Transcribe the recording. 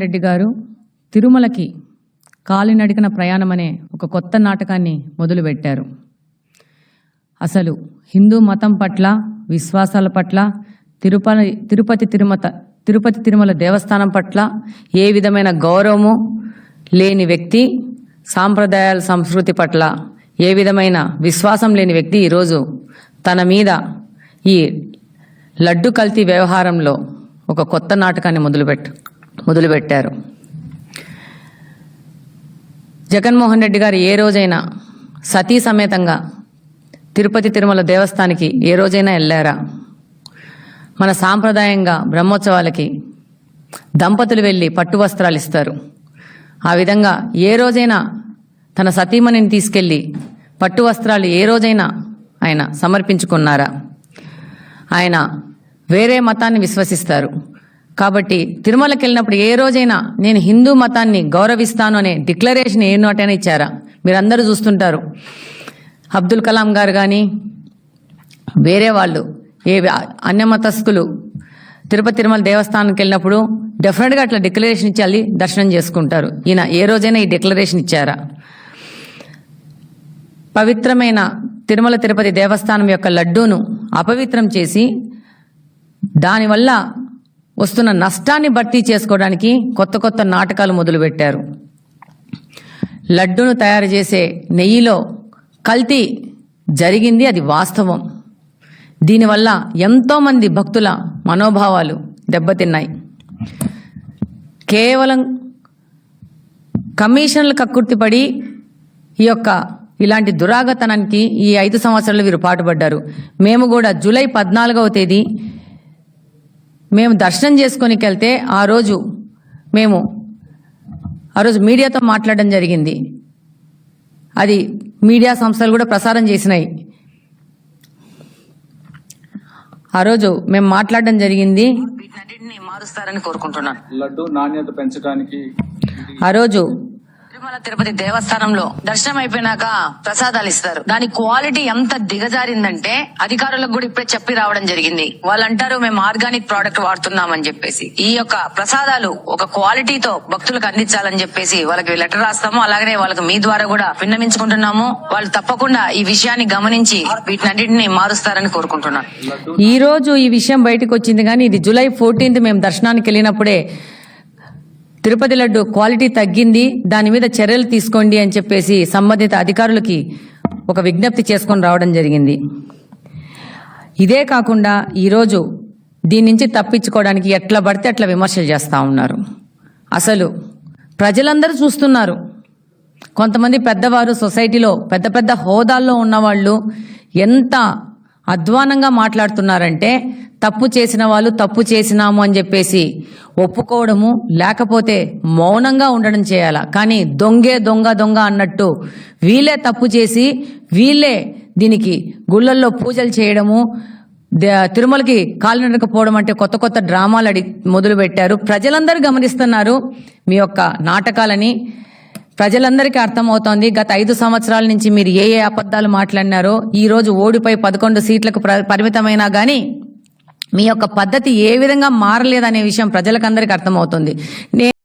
రెడ్డి గారు తిరుమలకి కాలినడికన ప్రయాణం అనే ఒక కొత్త నాటకాన్ని మొదలుపెట్టారు. అసలు హిందూ మతం పట్ల విశ్వాసాల పట్ల తిరుపతి తిరుపతి తిరుమత తిరుపతి తిరుమల దేవస్థానం పట్ల ఏ విధమైన గౌరవము లేని వ్యక్తి సాంప్రదాయాల సంస్కృతి పట్ల ఏ విధమైన విశ్వాసం లేని వ్యక్తి ఈరోజు తన మీద ఈ లడ్డు కల్తీ వ్యవహారంలో ఒక కొత్త నాటకాన్ని మొదలుపెట్టు మొదలుపెట్టారు. జగన్మోహన్ రెడ్డి గారు ఏ రోజైనా సతీ సమేతంగా తిరుపతి తిరుమల దేవస్థానికి ఏ రోజైనా వెళ్ళారా? మన సాంప్రదాయంగా బ్రహ్మోత్సవాలకి దంపతులు వెళ్ళి పట్టు వస్త్రాలు ఇస్తారు. ఆ విధంగా ఏ రోజైనా తన సతీమణిని తీసుకెళ్ళి పట్టు వస్త్రాలు ఏ రోజైనా ఆయన సమర్పించుకున్నారా? ఆయన వేరే మతాన్ని విశ్వసిస్తారు. కాబట్టి తిరుమలకి వెళ్ళినప్పుడు ఏ రోజైనా నేను హిందూ మతాన్ని గౌరవిస్తాను అనే డిక్లరేషన్ ఏ నోటైనా ఇచ్చారా? మీరందరూ చూస్తుంటారు. అబ్దుల్ కలాం గారు కానీ వేరే వాళ్ళు ఏ అన్య మతస్థులు తిరుపతి తిరుమల దేవస్థానానికి వెళ్ళినప్పుడు డెఫినెట్గా అట్లా డిక్లరేషన్ ఇచ్చి దర్శనం చేసుకుంటారు. ఈయన ఏ రోజైనా ఈ డిక్లరేషన్ ఇచ్చారా? పవిత్రమైన తిరుమల తిరుపతి దేవస్థానం యొక్క లడ్డూను అపవిత్రం చేసి దానివల్ల వస్తున్న నష్టాన్ని భర్తీ చేసుకోవడానికి కొత్త కొత్త నాటకాలు మొదలుపెట్టారు. లడ్డును తయారు చేసే నెయ్యిలో కల్తీ జరిగింది అది వాస్తవం. దీనివల్ల ఎంతోమంది భక్తుల మనోభావాలు దెబ్బతిన్నాయి. కేవలం కమిషన్లు కక్కుర్తిపడి ఈ యొక్క ఇలాంటి దురాగతనానికి ఈ ఐదు సంవత్సరాలు వీరు పాటుపడ్డారు. మేము కూడా జూలై పద్నాలుగవ తేదీ మేము దర్శనం చేసుకొనికి వెళ్తే ఆ రోజు మేము ఆ రోజు మీడియాతో మాట్లాడడం జరిగింది. అది మీడియా సంస్థలు కూడా ప్రసారం చేసినాయి. ఆ రోజు మేము మాట్లాడడం జరిగింది. మారుస్తారని కోరుకుంటున్నాను. లడ్డు నాణ్యత పెంచడానికి ఆ రోజు తిరుమల తిరుపతి దేవస్థానంలో దర్శనం అయిపోయినాక ప్రసాదాలు ఇస్తారు. దాని క్వాలిటీ ఎంత దిగజారిందంటే అధికారులకు కూడా ఇప్పుడే చెప్పి రావడం జరిగింది. వాళ్ళు అంటారు మేము ఆర్గానిక్ ప్రోడక్ట్ వాడుతున్నామని చెప్పేసి. ఈ యొక్క ప్రసాదాలు ఒక క్వాలిటీతో భక్తులకు అందించాలని చెప్పేసి వాళ్ళకి లెటర్ రాస్తాము. అలాగనే వాళ్ళకి మీ ద్వారా కూడా విన్నవించుకుంటున్నాము. వాళ్ళు తప్పకుండా ఈ విషయాన్ని గమనించి వీటినన్నింటినీ మారుస్తారని కోరుకుంటున్నాను. ఈ రోజు ఈ విషయం బయటకు వచ్చింది కానీ ఇది జూలై ఫోర్టీన్త్ మేము దర్శనానికి వెళ్ళినప్పుడే తిరుపతి లడ్డు క్వాలిటీ తగ్గింది దాని మీద చర్యలు తీసుకోండి అని చెప్పేసి సంబంధిత అధికారులకి ఒక విజ్ఞప్తి చేసుకొని రావడం జరిగింది. ఇదే కాకుండా ఈరోజు దీని నుంచి తప్పించుకోవడానికి ఎట్లా పడితే అట్లా విమర్శలు చేస్తూ ఉన్నారు. అసలు ప్రజలందరూ చూస్తున్నారు. కొంతమంది పెద్దవారు సొసైటీలో పెద్ద పెద్ద హోదాల్లో ఉన్నవాళ్ళు ఎంత అధ్వానంగా మాట్లాడుతున్నారంటే తప్పు చేసిన వాళ్ళు తప్పు చేసినాము అని చెప్పేసి ఒప్పుకోవడము లేకపోతే మౌనంగా ఉండడం చేయాల? కానీ దొంగే దొంగ దొంగ అన్నట్టు వీళ్ళే తప్పు చేసి వీళ్ళే దీనికి గుళ్ళల్లో పూజలు చేయడము తిరుమలకి తిరుమలకి కాలినడకపోవడం అంటే కొత్త కొత్త డ్రామాలు అడి మొదలు పెట్టారు ప్రజలందరూ గమనిస్తున్నారు మీ యొక్క నాటకాలని. ప్రజలందరికీ అర్థమవుతోంది గత ఐదు సంవత్సరాల నుంచి మీరు ఏ ఏ అబద్ధాలు మాట్లాడినారో ఈ రోజు ఓడిపోయి పదకొండు సీట్లకు ప్ర- పరిమితమైనా కానీ మీ యొక్క పద్ధతి ఏ విధంగా మారలేదనే విషయం ప్రజలకందరికీ అర్థమవుతుంది. నే